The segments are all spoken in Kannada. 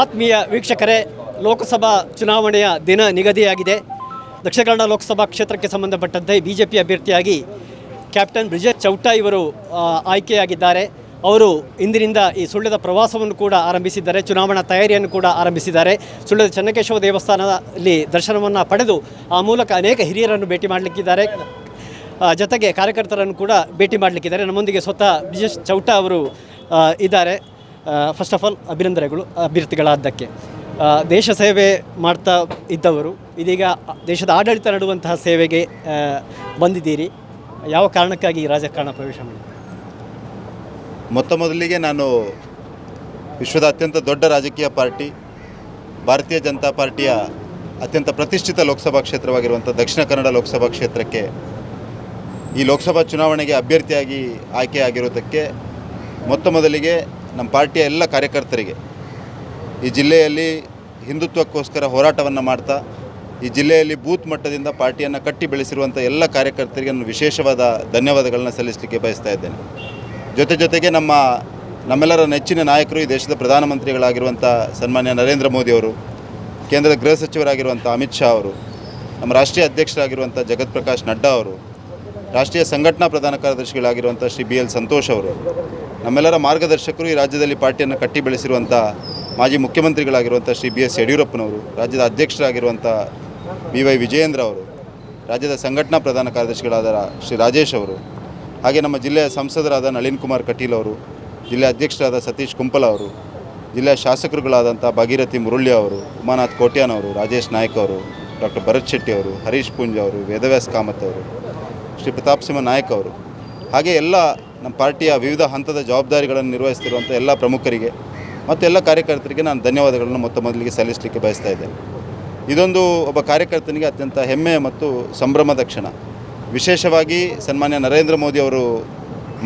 ಆತ್ಮೀಯ ವೀಕ್ಷಕರೇ, ಲೋಕಸಭಾ ಚುನಾವಣೆಯ ದಿನ ನಿಗದಿಯಾಗಿದೆ. ದಕ್ಷಿಣ ಕನ್ನಡ ಲೋಕಸಭಾ ಕ್ಷೇತ್ರಕ್ಕೆ ಸಂಬಂಧಪಟ್ಟಂತೆ ಬಿ ಜೆ ಪಿ ಅಭ್ಯರ್ಥಿಯಾಗಿ ಕ್ಯಾಪ್ಟನ್ ಬ್ರಿಜೇಶ್ ಚೌಟಾ ಇವರು ಆಯ್ಕೆಯಾಗಿದ್ದಾರೆ. ಅವರು ಇಂದಿನಿಂದ ಈ ಸುಳ್ಳದ ಪ್ರವಾಸವನ್ನು ಕೂಡ ಆರಂಭಿಸಿದ್ದಾರೆ, ಚುನಾವಣಾ ತಯಾರಿಯನ್ನು ಕೂಡ ಆರಂಭಿಸಿದ್ದಾರೆ. ಸುಳ್ಳದ ಚನ್ನಕೇಶವ ದೇವಸ್ಥಾನದಲ್ಲಿ ದರ್ಶನವನ್ನು ಪಡೆದು ಆ ಮೂಲಕ ಅನೇಕ ಹಿರಿಯರನ್ನು ಭೇಟಿ ಮಾಡಲಿಕ್ಕಿದ್ದಾರೆ. ಜೊತೆಗೆ ಕಾರ್ಯಕರ್ತರನ್ನು ಕೂಡ ಭೇಟಿ ಮಾಡಲಿಕ್ಕಿದ್ದಾರೆ. ನಮ್ಮೊಂದಿಗೆ ಸ್ವತಃ ಬ್ರಿಜೇಶ್ ಚೌಟಾ ಅವರು ಇದ್ದಾರೆ. ಫಸ್ಟ್ ಆಫ್ ಆಲ್ ಅಭಿನಂದನೆಗಳು ಅಭ್ಯರ್ಥಿಗಳಾದ್ದಕ್ಕೆ. ದೇಶ ಸೇವೆ ಮಾಡ್ತಾ ಇದ್ದವರು, ಇದೀಗ ದೇಶದ ಆಡಳಿತ ನಡುವಂತಹ ಸೇವೆಗೆ ಬಂದಿದ್ದೀರಿ. ಯಾವ ಕಾರಣಕ್ಕಾಗಿ ರಾಜಕಾರಣ ಪ್ರವೇಶ ಮಾಡಿ ಮೊತ್ತ ಮೊದಲಿಗೆ ನಾನು ವಿಶ್ವದ ಅತ್ಯಂತ ದೊಡ್ಡ ರಾಜಕೀಯ ಪಾರ್ಟಿ, ಭಾರತೀಯ ಜನತಾ ಪಾರ್ಟಿಯ ಅತ್ಯಂತ ಪ್ರತಿಷ್ಠಿತ ಲೋಕಸಭಾ ಕ್ಷೇತ್ರವಾಗಿರುವಂಥ ದಕ್ಷಿಣ ಕನ್ನಡ ಲೋಕಸಭಾ ಕ್ಷೇತ್ರಕ್ಕೆ ಈ ಲೋಕಸಭಾ ಚುನಾವಣೆಗೆ ಅಭ್ಯರ್ಥಿಯಾಗಿ ಆಯ್ಕೆಯಾಗಿರುವುದಕ್ಕೆ ಮೊತ್ತ ಮೊದಲಿಗೆ ನಮ್ಮ ಪಾರ್ಟಿಯ ಎಲ್ಲ ಕಾರ್ಯಕರ್ತರಿಗೆ ಈ ಜಿಲ್ಲೆಯಲ್ಲಿ ಹಿಂದುತ್ವಕ್ಕೋಸ್ಕರ ಹೋರಾಟವನ್ನು ಮಾಡ್ತಾ, ಈ ಜಿಲ್ಲೆಯಲ್ಲಿ ಬೂತ್ ಮಟ್ಟದಿಂದ ಪಾರ್ಟಿಯನ್ನು ಕಟ್ಟಿ ಬೆಳೆಸಿರುವಂಥ ಎಲ್ಲ ಕಾರ್ಯಕರ್ತರಿಗೆ ನಾನು ವಿಶೇಷವಾದ ಧನ್ಯವಾದಗಳನ್ನ ಸಲ್ಲಿಸಲಿಕ್ಕೆ ಬಯಸ್ತಾ ಇದ್ದೇನೆ. ಜೊತೆ ಜೊತೆಗೆ ನಮ್ಮ, ನಮ್ಮೆಲ್ಲರ ನೆಚ್ಚಿನ ನಾಯಕರು ಈ ದೇಶದ ಪ್ರಧಾನಮಂತ್ರಿಗಳಾಗಿರುವಂಥ ಸನ್ಮಾನ್ಯ ನರೇಂದ್ರ ಮೋದಿಯವರು ಕೇಂದ್ರದ ಗೃಹ ಸಚಿವರಾಗಿರುವಂಥ ಅಮಿತ್ ಶಾ ಅವರು, ನಮ್ಮ ರಾಷ್ಟ್ರೀಯ ಅಧ್ಯಕ್ಷರಾಗಿರುವಂಥ ಜಗತ್ ಪ್ರಕಾಶ್ ನಡ್ಡಾ ಅವರು, ರಾಷ್ಟ್ರೀಯ ಸಂಘಟನಾ ಪ್ರಧಾನ ಕಾರ್ಯದರ್ಶಿಗಳಾಗಿರುವಂಥ ಶ್ರೀ ಬಿ ಎಲ್ ಸಂತೋಷ್ ಅವರು ನಮ್ಮೆಲ್ಲರ ಮಾರ್ಗದರ್ಶಕರು ಈ ರಾಜ್ಯದಲ್ಲಿ ಪಾರ್ಟಿಯನ್ನು ಕಟ್ಟಿ ಬೆಳೆಸಿರುವಂಥ ಮಾಜಿ ಮುಖ್ಯಮಂತ್ರಿಗಳಾಗಿರುವಂಥ ಶ್ರೀ ಬಿ ಎಸ್ ಯಡಿಯೂರಪ್ಪನವರು, ರಾಜ್ಯದ ಅಧ್ಯಕ್ಷರಾಗಿರುವಂಥ ಬಿ ವೈ ವಿಜಯೇಂದ್ರ ಅವರು, ರಾಜ್ಯದ ಸಂಘಟನಾ ಪ್ರಧಾನ ಕಾರ್ಯದರ್ಶಿಗಳಾದ ಶ್ರೀ ರಾಜೇಶ್ ಅವರು, ಹಾಗೆ ನಮ್ಮ ಜಿಲ್ಲೆಯ ಸಂಸದರಾದ ನಳಿನ್ ಕುಮಾರ್ ಕಟೀಲ್ ಅವರು ಜಿಲ್ಲೆ ಅಧ್ಯಕ್ಷರಾದ ಸತೀಶ್ ಕುಂಪಲ ಅವರು, ಜಿಲ್ಲೆಯ ಶಾಸಕರುಗಳಾದಂಥ ಭಾಗೀರಥಿ ಮುರುಳ್ಳಿ ಅವರು, ಉಮಾನಾಥ್ ಕೋಟ್ಯಾನ್ ಅವರು, ರಾಜೇಶ್ ನಾಯ್ಕ ಅವರು, ಡಾಕ್ಟರ್ ಭರತ್ ಶೆಟ್ಟಿ ಅವರು, ಹರೀಶ್ ಪುಂಜ್ ಅವರು, ವೇದವ್ಯಾಸ್ ಕಾಮತ್ ಅವರು, ಶ್ರೀ ಪ್ರತಾಪ್ ಸಿಂಹ ನಾಯಕ್ ಅವರು, ಹಾಗೆ ಎಲ್ಲ ನಮ್ಮ ಪಾರ್ಟಿಯ ವಿವಿಧ ಹಂತದ ಜವಾಬ್ದಾರಿಗಳನ್ನು ನಿರ್ವಹಿಸ್ತಿರುವಂಥ ಎಲ್ಲ ಪ್ರಮುಖರಿಗೆ ಮತ್ತು ಎಲ್ಲ ಕಾರ್ಯಕರ್ತರಿಗೆ ನಾನು ಧನ್ಯವಾದಗಳನ್ನು ಮೊತ್ತ ಮೊದಲಿಗೆ ಸಲ್ಲಿಸಲಿಕ್ಕೆ ಬಯಸ್ತಾ ಇದ್ದೇನೆ. ಇದೊಂದು ಒಬ್ಬ ಕಾರ್ಯಕರ್ತನಿಗೆ ಅತ್ಯಂತ ಹೆಮ್ಮೆ ಮತ್ತು ಸಂಭ್ರಮದ ಕ್ಷಣ. ವಿಶೇಷವಾಗಿ ಸನ್ಮಾನ್ಯ ನರೇಂದ್ರ ಮೋದಿ ಅವರು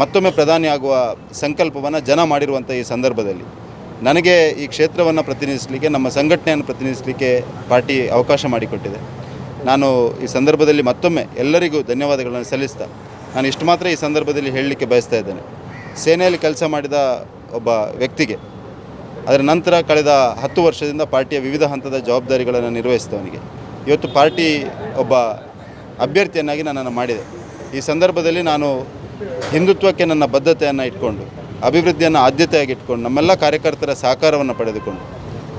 ಮತ್ತೊಮ್ಮೆ ಪ್ರಧಾನಿ ಆಗುವ ಸಂಕಲ್ಪವನ್ನು ಜನ ಮಾಡಿರುವಂಥ ಈ ಸಂದರ್ಭದಲ್ಲಿ. ನನಗೆ ಈ ಕ್ಷೇತ್ರವನ್ನು ಪ್ರತಿನಿಧಿಸಲಿಕ್ಕೆ, ನಮ್ಮ ಸಂಘಟನೆಯನ್ನು ಪ್ರತಿನಿಧಿಸಲಿಕ್ಕೆ ಪಾರ್ಟಿ ಅವಕಾಶ ಮಾಡಿಕೊಟ್ಟಿದೆ. ನಾನು ಈ ಸಂದರ್ಭದಲ್ಲಿ ಮತ್ತೊಮ್ಮೆ ಎಲ್ಲರಿಗೂ ಧನ್ಯವಾದಗಳನ್ನು ಸಲ್ಲಿಸ್ತಾ ನಾನು ಇಷ್ಟು ಮಾತ್ರ ಈ ಸಂದರ್ಭದಲ್ಲಿ ಹೇಳಲಿಕ್ಕೆ ಬಯಸ್ತಾ ಇದ್ದೇನೆ. ಸೇನೆಯಲ್ಲಿ ಕೆಲಸ ಮಾಡಿದ ಒಬ್ಬ ವ್ಯಕ್ತಿಗೆ, ಅದರ ನಂತರ ಕಳೆದ ಹತ್ತು ವರ್ಷದಿಂದ ಪಾರ್ಟಿಯ ವಿವಿಧ ಹಂತದ ಜವಾಬ್ದಾರಿಗಳನ್ನು ನಿರ್ವಹಿಸಿದವನಿಗೆ, ಇವತ್ತು ಪಾರ್ಟಿ ಒಬ್ಬ ಅಭ್ಯರ್ಥಿಯನ್ನಾಗಿ ನನ್ನನ್ನು ಮಾಡಿದೆ. ಈ ಸಂದರ್ಭದಲ್ಲಿ ನಾನು ಹಿಂದುತ್ವಕ್ಕೆ ನನ್ನ ಬದ್ಧತೆಯನ್ನು ಇಟ್ಕೊಂಡು, ಅಭಿವೃದ್ಧಿಯನ್ನು ಆದ್ಯತೆಯಾಗಿ ಇಟ್ಕೊಂಡು, ನಮ್ಮೆಲ್ಲ ಕಾರ್ಯಕರ್ತರ ಸಹಕಾರವನ್ನು ಪಡೆದುಕೊಂಡು,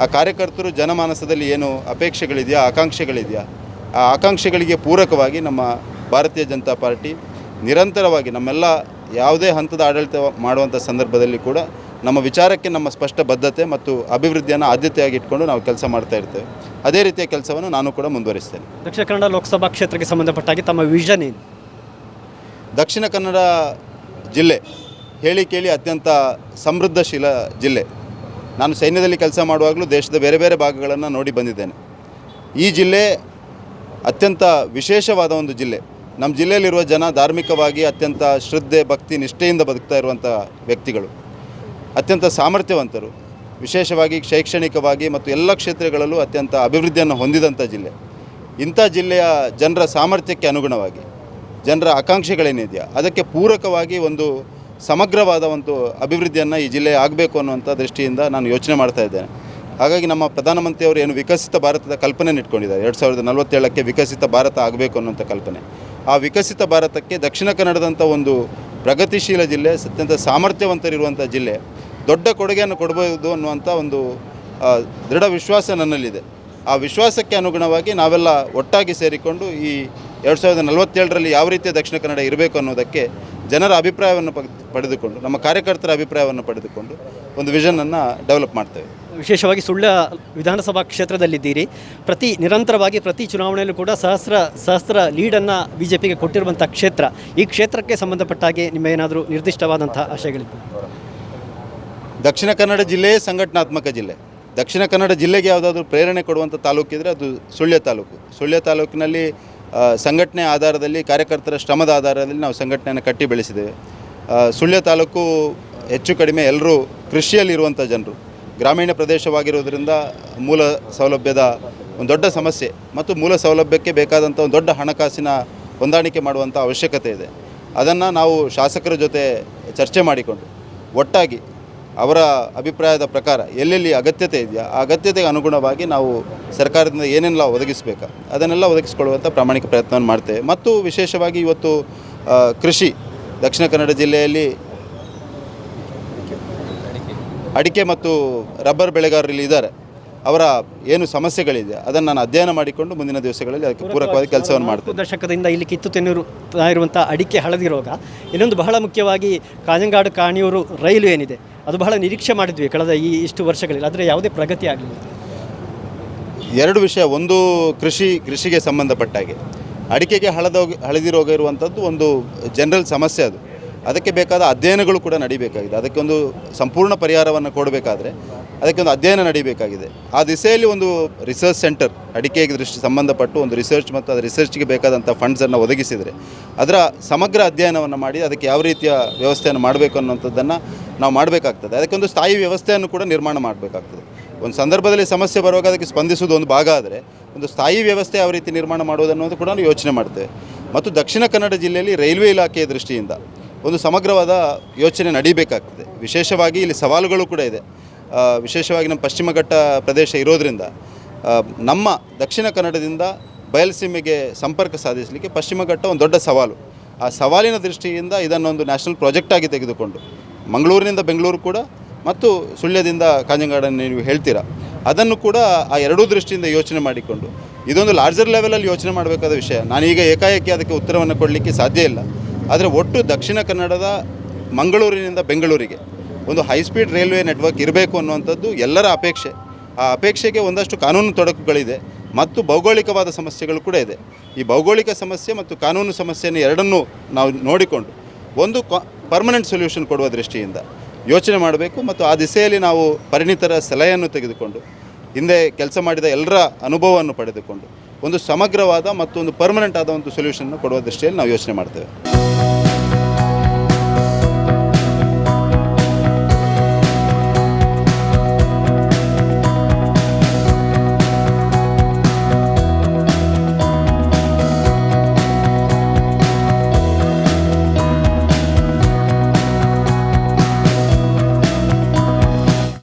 ಆ ಕಾರ್ಯಕರ್ತರು ಜನಮಾನಸದಲ್ಲಿ ಏನು ಅಪೇಕ್ಷೆಗಳಿದೆಯಾ, ಆಕಾಂಕ್ಷೆಗಳಿದೆಯಾ, ಆ ಆಕಾಂಕ್ಷೆಗಳಿಗೆ ಪೂರಕವಾಗಿ ನಮ್ಮ ಭಾರತೀಯ ಜನತಾ ಪಾರ್ಟಿ ನಿರಂತರವಾಗಿ ನಮ್ಮೆಲ್ಲ ಯಾವುದೇ ಹಂತದ ಆಡಳಿತ ಮಾಡುವಂಥ ಸಂದರ್ಭದಲ್ಲಿ ಕೂಡ ನಮ್ಮ ವಿಚಾರಕ್ಕೆ ನಮ್ಮ ಸ್ಪಷ್ಟ ಬದ್ಧತೆ ಮತ್ತು ಅಭಿವೃದ್ಧಿಯನ್ನು ಆದ್ಯತೆಯಾಗಿ ಇಟ್ಕೊಂಡು ನಾವು ಕೆಲಸ ಮಾಡ್ತಾ ಇರ್ತೇವೆ. ಅದೇ ರೀತಿಯ ಕೆಲಸವನ್ನು ನಾನು ಕೂಡ ಮುಂದುವರಿಸ್ತೇನೆ. ದಕ್ಷಿಣ ಕನ್ನಡ ಲೋಕಸಭಾ ಕ್ಷೇತ್ರಕ್ಕೆ ಸಂಬಂಧಪಟ್ಟಾಗಿ ತಮ್ಮ ವಿಷನ್ ಏನು? ದಕ್ಷಿಣ ಕನ್ನಡ ಜಿಲ್ಲೆ ಹೇಳಿ ಕೇಳಿ ಅತ್ಯಂತ ಸಮೃದ್ಧಶೀಲ ಜಿಲ್ಲೆ. ನಾನು ಸೈನ್ಯದಲ್ಲಿ ಕೆಲಸ ಮಾಡುವಾಗಲೂ ದೇಶದ ಬೇರೆ ಬೇರೆ ಭಾಗಗಳನ್ನು ನೋಡಿ ಬಂದಿದ್ದೇನೆ. ಈ ಜಿಲ್ಲೆ ಅತ್ಯಂತ ವಿಶೇಷವಾದ ಒಂದು ಜಿಲ್ಲೆ. ನಮ್ಮ ಜಿಲ್ಲೆಯಲ್ಲಿರುವ ಜನ ಧಾರ್ಮಿಕವಾಗಿ ಅತ್ಯಂತ ಶ್ರದ್ಧೆ, ಭಕ್ತಿ, ನಿಷ್ಠೆಯಿಂದ ಬದುಕ್ತಾ ಇರುವಂಥ ವ್ಯಕ್ತಿಗಳು. ಅತ್ಯಂತ ಸಾಮರ್ಥ್ಯವಂತರು. ವಿಶೇಷವಾಗಿ ಶೈಕ್ಷಣಿಕವಾಗಿ ಮತ್ತು ಎಲ್ಲ ಕ್ಷೇತ್ರಗಳಲ್ಲೂ ಅತ್ಯಂತ ಅಭಿವೃದ್ಧಿಯನ್ನು ಹೊಂದಿದಂಥ ಜಿಲ್ಲೆ. ಇಂಥ ಜಿಲ್ಲೆಯ ಜನರ ಸಾಮರ್ಥ್ಯಕ್ಕೆ ಅನುಗುಣವಾಗಿ, ಜನರ ಆಕಾಂಕ್ಷೆಗಳೇನಿದೆಯಾ ಅದಕ್ಕೆ ಪೂರಕವಾಗಿ ಒಂದು ಸಮಗ್ರವಾದ ಒಂದು ಅಭಿವೃದ್ಧಿಯನ್ನು ಈ ಜಿಲ್ಲೆ ಆಗಬೇಕು ಅನ್ನುವಂಥ ದೃಷ್ಟಿಯಿಂದ ನಾನು ಯೋಚನೆ ಮಾಡ್ತಾ ಇದ್ದೇನೆ. ಹಾಗಾಗಿ ನಮ್ಮ ಪ್ರಧಾನಮಂತ್ರಿಯವರು ಏನು ವಿಕಸಿತ ಭಾರತದ ಕಲ್ಪನೆ ಇಟ್ಕೊಂಡಿದ್ದಾರೆ. ಎರಡು ಸಾವಿರದ ನಲವತ್ತೇಳಕ್ಕೆ ವಿಕಸಿತ ಭಾರತ ಆಗಬೇಕು ಅನ್ನುವಂಥ ಕಲ್ಪನೆ. ಆ ವಿಕಸಿತ ಭಾರತಕ್ಕೆ ದಕ್ಷಿಣ ಕನ್ನಡದಂಥ ಒಂದು ಪ್ರಗತಿಶೀಲ ಜಿಲ್ಲೆ, ಅತ್ಯಂತ ಸಾಮರ್ಥ್ಯವಂತರಿರುವಂಥ ಜಿಲ್ಲೆ, ದೊಡ್ಡ ಕೊಡುಗೆಯನ್ನು ಕೊಡಬಹುದು ಅನ್ನುವಂಥ ಒಂದು ದೃಢ ವಿಶ್ವಾಸ ನನ್ನಲ್ಲಿದೆ. ಆ ವಿಶ್ವಾಸಕ್ಕೆ ಅನುಗುಣವಾಗಿ ನಾವೆಲ್ಲ ಒಟ್ಟಾಗಿ ಸೇರಿಕೊಂಡು ಈ ಎರಡು ಸಾವಿರದ ನಲವತ್ತೇಳರಲ್ಲಿ ಯಾವ ರೀತಿಯ ದಕ್ಷಿಣ ಕನ್ನಡ ಇರಬೇಕು ಅನ್ನೋದಕ್ಕೆ ಜನರ ಅಭಿಪ್ರಾಯವನ್ನು ಪಡೆದುಕೊಂಡು, ನಮ್ಮ ಕಾರ್ಯಕರ್ತರ ಅಭಿಪ್ರಾಯವನ್ನು ಪಡೆದುಕೊಂಡು ಒಂದು ವಿಷನನ್ನು ಡೆವಲಪ್ ಮಾಡ್ತೇವೆ. ವಿಶೇಷವಾಗಿ ಸುಳ್ಳ ವಿಧಾನಸಭಾ ಕ್ಷೇತ್ರದಲ್ಲಿದ್ದೀರಿ. ಪ್ರತಿ ನಿರಂತರವಾಗಿ ಪ್ರತಿ ಚುನಾವಣೆಯಲ್ಲೂ ಕೂಡ ಸಹಸ್ರ ಸಹಸ್ರ ಲೀಡನ್ನು ಬಿ ಜೆ ಪಿಗೆ ಕೊಟ್ಟಿರುವಂಥ ಕ್ಷೇತ್ರ. ಈ ಕ್ಷೇತ್ರಕ್ಕೆ ಸಂಬಂಧಪಟ್ಟ ಹಾಗೆ ನಿಮ್ಮ ಏನಾದರೂ ನಿರ್ದಿಷ್ಟವಾದಂಥ ಆಶಯಗಳಿವೆ ದಕ್ಷಿಣ ಕನ್ನಡ ಜಿಲ್ಲೆಯೇ ಸಂಘಟನಾತ್ಮಕ ಜಿಲ್ಲೆ. ದಕ್ಷಿಣ ಕನ್ನಡ ಜಿಲ್ಲೆಗೆ ಯಾವುದಾದ್ರೂ ಪ್ರೇರಣೆ ಕೊಡುವಂಥ ತಾಲೂಕಿದ್ರೆ ಅದು ಸುಳ್ಯ ತಾಲೂಕು. ಸುಳ್ಯ ತಾಲೂಕಿನಲ್ಲಿ ಸಂಘಟನೆ ಆಧಾರದಲ್ಲಿ, ಕಾರ್ಯಕರ್ತರ ಶ್ರಮದ ಆಧಾರದಲ್ಲಿ ನಾವು ಸಂಘಟನೆಯನ್ನು ಕಟ್ಟಿ ಬೆಳೆಸಿದ್ದೇವೆ. ಸುಳ್ಯ ತಾಲೂಕು ಹೆಚ್ಚು ಕಡಿಮೆ ಎಲ್ಲರೂ ಕೃಷಿಯಲ್ಲಿರುವಂಥ ಜನರು. ಗ್ರಾಮೀಣ ಪ್ರದೇಶವಾಗಿರುವುದರಿಂದ ಮೂಲ ಸೌಲಭ್ಯದ ಒಂದು ದೊಡ್ಡ ಸಮಸ್ಯೆ ಮತ್ತು ಮೂಲ ಸೌಲಭ್ಯಕ್ಕೆ ಬೇಕಾದಂಥ ಒಂದು ದೊಡ್ಡ ಹಣಕಾಸಿನ ಹೊಂದಾಣಿಕೆ ಮಾಡುವಂಥ ಅವಶ್ಯಕತೆ ಇದೆ. ಅದನ್ನು ನಾವು ಶಾಸಕರ ಜೊತೆ ಚರ್ಚೆ ಮಾಡಿಕೊಂಡು ಒಟ್ಟಾಗಿ ಅವರ ಅಭಿಪ್ರಾಯದ ಪ್ರಕಾರ ಎಲ್ಲೆಲ್ಲಿ ಅಗತ್ಯತೆ ಇದೆಯಾ ಆ ಅಗತ್ಯತೆಗೆ ಅನುಗುಣವಾಗಿ ನಾವು ಸರ್ಕಾರದಿಂದ ಏನೆಲ್ಲ ಒದಗಿಸಬೇಕು ಅದನ್ನೆಲ್ಲ ಒದಗಿಸ್ಕೊಳ್ಳುವಂಥ ಪ್ರಾಮಾಣಿಕ ಪ್ರಯತ್ನವನ್ನು ಮಾಡ್ತೇವೆ. ಮತ್ತು ವಿಶೇಷವಾಗಿ ಇವತ್ತು ಕೃಷಿ ದಕ್ಷಿಣ ಕನ್ನಡ ಜಿಲ್ಲೆಯಲ್ಲಿ ಅಡಿಕೆ ಮತ್ತು ರಬ್ಬರ್ ಬೆಳೆಗಾರರಲ್ಲಿ ಇದ್ದಾರೆ. ಅವರ ಏನು ಸಮಸ್ಯೆಗಳಿದೆ ಅದನ್ನು ನಾನು ಅಧ್ಯಯನ ಮಾಡಿಕೊಂಡು ಮುಂದಿನ ದಿವಸಗಳಲ್ಲಿ ಅದಕ್ಕೆ ಪೂರಕವಾಗಿ ಕೆಲಸವನ್ನು ಮಾಡ್ತೀನಿ. ದಶಕದಿಂದ ಇಲ್ಲಿ ಕಿತ್ತು ತಿನ್ನುತ್ತಾ ಇರುವಂಥ ಅಡಿಕೆ ಹಳದಿ ರೋಗ. ಇನ್ನೊಂದು ಬಹಳ ಮುಖ್ಯವಾಗಿ ಕಾಜಂಗಾಡು ಕಾಣಿಯೂರು ರೈಲು ಏನಿದೆ ಅದು ಬಹಳ ನಿರೀಕ್ಷೆ ಮಾಡಿದ್ವಿ ಕಳೆದ ಈ ಇಷ್ಟು ವರ್ಷಗಳಲ್ಲಿ ಆದರೆ ಯಾವುದೇ ಪ್ರಗತಿ ಆಗಲಿಲ್ಲ. ಎರಡು ವಿಷಯ ಒಂದು ಕೃಷಿ ಕೃಷಿಗೆ ಸಂಬಂಧಪಟ್ಟ ಹಾಗೆ ಅಡಿಕೆಗೆ ಹಳದೋಗಿ ಹಳದಿ ರೋಗ ಇರುವಂಥದ್ದು ಒಂದು ಜನರಲ್ ಸಮಸ್ಯೆ ಅದು. ಅದಕ್ಕೆ ಬೇಕಾದ ಅಧ್ಯಯನಗಳು ಕೂಡ ನಡಿಬೇಕಾಗಿದೆ. ಅದಕ್ಕೆ ಒಂದು ಸಂಪೂರ್ಣ ಪರಿಹಾರವನ್ನು ಕೊಡಬೇಕಾದ್ರೆ ಅದಕ್ಕೆ ಒಂದು ಅಧ್ಯಯನ ನಡಿಬೇಕಾಗಿದೆ. ಆ ದಿಸೆಯಲ್ಲಿ ಒಂದು ರಿಸರ್ಚ್ ಸೆಂಟರ್ ಅಡಿಕೆಗೆ ದೃಷ್ಟಿ ಸಂಬಂಧಪಟ್ಟು ಒಂದು ರಿಸರ್ಚ್ ಮತ್ತು ಅದರ ರಿಸರ್ಚ್ಗೆ ಬೇಕಾದಂಥ ಫಂಡ್ಸನ್ನು ಒದಗಿಸಿದರೆ ಅದರ ಸಮಗ್ರ ಅಧ್ಯಯನವನ್ನು ಮಾಡಿ ಅದಕ್ಕೆ ಯಾವ ರೀತಿಯ ವ್ಯವಸ್ಥೆಯನ್ನು ಮಾಡಬೇಕು ಅನ್ನೋಂಥದ್ದನ್ನು ನಾವು ಮಾಡಬೇಕಾಗ್ತದೆ. ಅದಕ್ಕೊಂದು ಸ್ಥಾಯಿ ವ್ಯವಸ್ಥೆಯನ್ನು ಕೂಡ ನಿರ್ಮಾಣ ಮಾಡಬೇಕಾಗ್ತದೆ. ಒಂದು ಸಂದರ್ಭದಲ್ಲಿ ಸಮಸ್ಯೆ ಬರುವಾಗ ಅದಕ್ಕೆ ಸ್ಪಂದಿಸುವುದು ಒಂದು ಭಾಗ ಆದರೆ ಒಂದು ಸ್ಥಾಯಿ ವ್ಯವಸ್ಥೆ ಯಾವ ರೀತಿ ನಿರ್ಮಾಣ ಮಾಡುವುದನ್ನೋದು ಕೂಡ ಯೋಚನೆ ಮಾಡ್ತೇವೆ. ಮತ್ತು ದಕ್ಷಿಣ ಕನ್ನಡ ಜಿಲ್ಲೆಯಲ್ಲಿ ರೈಲ್ವೆ ಇಲಾಖೆಯ ದೃಷ್ಟಿಯಿಂದ ಒಂದು ಸಮಗ್ರವಾದ ಯೋಚನೆ ನಡೀಬೇಕಾಗ್ತದೆ. ವಿಶೇಷವಾಗಿ ಇಲ್ಲಿ ಸವಾಲುಗಳು ಕೂಡ ಇದೆ. ವಿಶೇಷವಾಗಿ ನಮ್ಮ ಪಶ್ಚಿಮ ಘಟ್ಟ ಪ್ರದೇಶ ಇರೋದರಿಂದ ನಮ್ಮ ದಕ್ಷಿಣ ಕನ್ನಡದಿಂದ ಬಯಲುಸೀಮೆಗೆ ಸಂಪರ್ಕ ಸಾಧಿಸಲಿಕ್ಕೆ ಪಶ್ಚಿಮ ಘಟ್ಟ ಒಂದು ದೊಡ್ಡ ಸವಾಲು. ಆ ಸವಾಲಿನ ದೃಷ್ಟಿಯಿಂದ ಇದನ್ನೊಂದು ನ್ಯಾಷನಲ್ ಪ್ರಾಜೆಕ್ಟ್ ಆಗಿ ತೆಗೆದುಕೊಂಡು, ಮಂಗಳೂರಿನಿಂದ ಬೆಂಗಳೂರು ಕೂಡ ಮತ್ತು ಸುಳ್ಯದಿಂದ ಕಾಂಜಂಗಾಡನ್ನು ನೀವು ಹೇಳ್ತೀರಾ? ಅದನ್ನು ಕೂಡ ಆ ಎರಡೂ ದೃಷ್ಟಿಯಿಂದ ಯೋಚನೆ ಮಾಡಿಕೊಂಡು, ಇದೊಂದು ಲಾರ್ಜರ್ ಲೆವೆಲಲ್ಲಿ ಯೋಚನೆ ಮಾಡಬೇಕಾದ ವಿಷಯ. ನಾನೀಗ ಏಕಾಏಕಿ ಅದಕ್ಕೆ ಉತ್ತರವನ್ನು ಕೊಡಲಿಕ್ಕೆ ಸಾಧ್ಯ ಇಲ್ಲ. ಆದರೆ ಒಟ್ಟು ದಕ್ಷಿಣ ಕನ್ನಡದ ಮಂಗಳೂರಿನಿಂದ ಬೆಂಗಳೂರಿಗೆ ಒಂದು ಹೈಸ್ಪೀಡ್ ರೈಲ್ವೆ ನೆಟ್ವರ್ಕ್ ಇರಬೇಕು ಅನ್ನುವಂಥದ್ದು ಎಲ್ಲರ ಅಪೇಕ್ಷೆ. ಆ ಅಪೇಕ್ಷೆಗೆ ಒಂದಷ್ಟು ಕಾನೂನು ತೊಡಕುಗಳಿದೆ ಮತ್ತು ಭೌಗೋಳಿಕವಾದ ಸಮಸ್ಯೆಗಳು ಕೂಡ ಇದೆ. ಈ ಭೌಗೋಳಿಕ ಸಮಸ್ಯೆ ಮತ್ತು ಕಾನೂನು ಸಮಸ್ಯೆಯನ್ನು ಎರಡನ್ನೂ ನಾವು ನೋಡಿಕೊಂಡು ಒಂದು ಪರ್ಮನೆಂಟ್ ಸೊಲ್ಯೂಷನ್ ಕೊಡುವ ದೃಷ್ಟಿಯಿಂದ ಯೋಚನೆ ಮಾಡಬೇಕು ಮತ್ತು ಆ ದಿಸೆಯಲ್ಲಿ ನಾವು ಪರಿಣಿತರ ಸಲಹೆಯನ್ನು ತೆಗೆದುಕೊಂಡು ಹಿಂದೆ ಕೆಲಸ ಮಾಡಿದ ಎಲ್ಲರ ಅನುಭವವನ್ನು ಪಡೆದುಕೊಂಡು ಒಂದು ಸಮಗ್ರವಾದ ಮತ್ತು ಒಂದು ಪರ್ಮನೆಂಟ್ ಆದ ಒಂದು ಸೊಲ್ಯೂಷನ್ನು ಕೊಡುವ ದೃಷ್ಟಿಯಲ್ಲಿ ನಾವು ಯೋಚನೆ ಮಾಡ್ತೇವೆ.